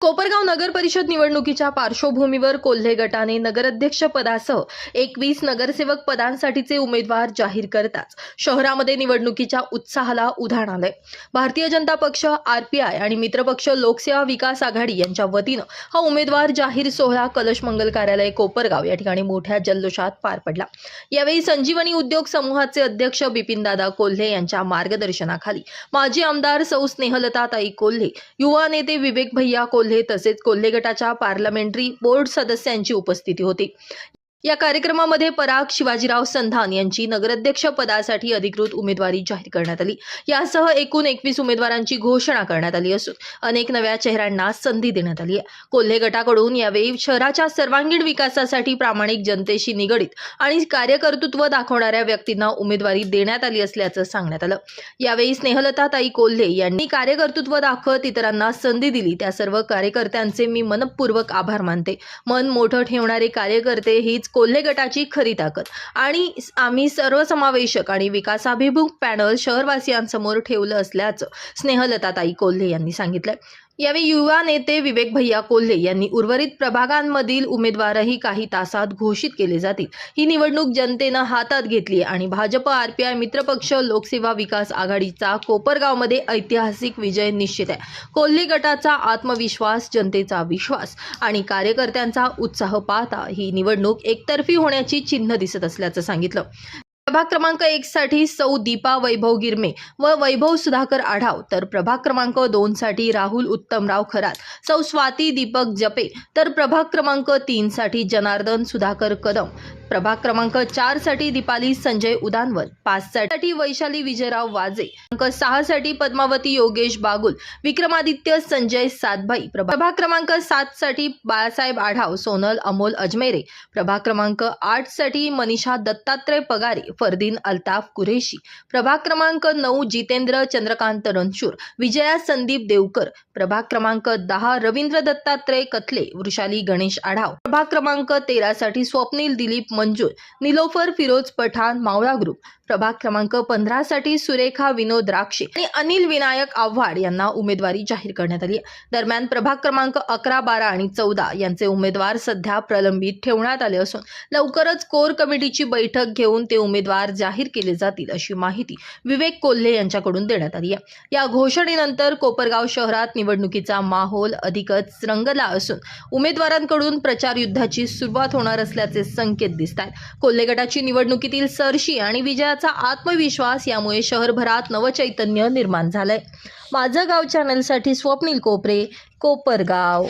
कोपरगाव नगर परिषद निवडणुकीच्या पार्श्वभूमीवर कोल्हे गटाने नगराध्यक्ष पदासह एकवीस नगरसेवक पदांसाठीचे उमेदवार जाहीर करताच शहरामध्ये निवडणुकीच्या उत्साहाला उधाण आलंय. भारतीय जनता पक्ष आरपीआय आणि मित्रपक्ष लोकसेवा विकास आघाडी यांच्या वतीनं हा उमेदवार जाहीर सोहळा कलश मंगल कार्यालय कोपरगाव या ठिकाणी मोठ्या जल्लोषात पार पडला. यावेळी संजीवनी उद्योग समूहाचे अध्यक्ष बिपिनदादा कोल्हे यांच्या मार्गदर्शनाखाली माजी आमदार सौ स्नेहलताताई कोल्हे युवा नेते विवेक भैया कोल्हे तसेच कोल्हे गटाच्या पार्लमेंटरी बोर्ड सदस्यांची उपस्थिती होती. या कार्यक्रमामध्ये पराग शिवाजीराव संधान यांची नगराध्यक्ष पदासाठी अधिकृत उमेदवारी जाहीर करण्यात आली. यासह एकूण एकवीस उमेदवारांची घोषणा करण्यात आली असून अनेक नव्या चेहऱ्यांना संधी देण्यात आली आहे. कोल्हे गटाकडून यावेळी शहराच्या सर्वांगीण विकासासाठी प्रामाणिक जनतेशी निगडीत आणि कार्यकर्तृत्व दाखवणाऱ्या व्यक्तींना उमेदवारी देण्यात आली असल्याचं सांगण्यात आलं. यावेळी स्नेहलताताई कोल्हे यांनी कार्यकर्तृत्व दाखवत इतरांना संधी दिली. त्या सर्व कार्यकर्त्यांचे मी मनपूर्वक आभार मानते. मन मोठं ठेवणारे कार्यकर्ते हीच कोल्हे गटाची खरी ताकद. आणि आम्ही सर्वसमावेशक आणि विकासाभिमुख पॅनल शहरवासियांसमोर ठेवलं असल्याचं स्नेहलताताई कोल्हे यांनी सांगितलं यावेळी युवा नेते विवेक भैया कोल्हे यांनी उर्वरित प्रभागांमधील उमेदवारही काही तासात घोषित केले जातील. ही निवडणूक जनतेनं हातात घेतली आणि भाजप आरपीआय मित्रपक्ष लोकसेवा विकास आघाडीचा कोपरगावमध्ये ऐतिहासिक विजय निश्चित आहे. कोल्हे गटाचा आत्मविश्वास जनतेचा विश्वास आणि कार्यकर्त्यांचा उत्साह पाहता ही निवडणूक एकतर्फी होण्याची चिन्ह दिसत असल्याचं सांगितलं. प्रभाग क्रमांक एक साठी सौ दीपा वैभव गिरमे व वैभव सुधाकर आढाव. तर प्रभाग क्रमांक दोन साठी राहुल उत्तमराव खरात सौ स्वाती दीपक जपे. तर प्रभाग क्रमांक तीन साठी जनार्दन सुधाकर कदम. प्रभाग क्रमांक चारसाठी दीपाली संजय उदानवर पाच साठी वैशाली विजयराव वाजे. क्रमांक सहा साठी पद्मावती योगेश बागुल. विक्रमादित्य संजय सातभाई प्रभाग क्रमांक सात साठी बाळासाहेब आढाव सोनल अमोल अजमेरे. प्रभाग क्रमांक आठसाठी मनीषा दत्तात्रय पगारे. फरदीन अल्ताफ कुरेशी. प्रभाग क्रमांक नऊ जितेंद्र चंद्रकांत रणशूर. विजया संदीप देवकर. प्रभाग क्रमांक दहा रवींद्र दत्तात्रय कथले. वृषाली गणेश आढाव. प्रभाग क्रमांक तेरा साठी स्वप्नील दिलीप मंजूर. निलोफर फिरोज पठाण मावळा ग्रुप प्रभाग क्रमांक पंधरा साठी सुरेखा विनोद राक्षे आणि अनिल विनायक आव्हाड यांना उमेदवारी जाहीर करण्यात आली दरम्यान प्रभाग क्रमांक अकरा बारा आणि चौदा यांचे उमेदवार सध्या प्रलंबित ठेवण्यात आले असून लवकरच कोर कमिटीची बैठक घेऊन ते उमेदवार उमेदवार जाहीर केले जातील अशी माहिती विवेक कोल्हे यांच्याकडून देण्यात आली आहे. या घोषणेनंतर कोपरगाव शहरात निवडणुकीचा माहोल अधिकच रंगला असून उमेदवारांकडून प्रचार युद्धाची सुरुवात होणार असल्याचे संकेत दिसत आहेत. कोल्हे गटाची निवडणुकीतील सरशी आणि विजयाचा आत्मविश्वास यामुळे शहरभरात नवचैतन्य निर्माण झालंय. माझं गाव चॅनलसाठी स्वप्नील कोपरे कोपरगाव.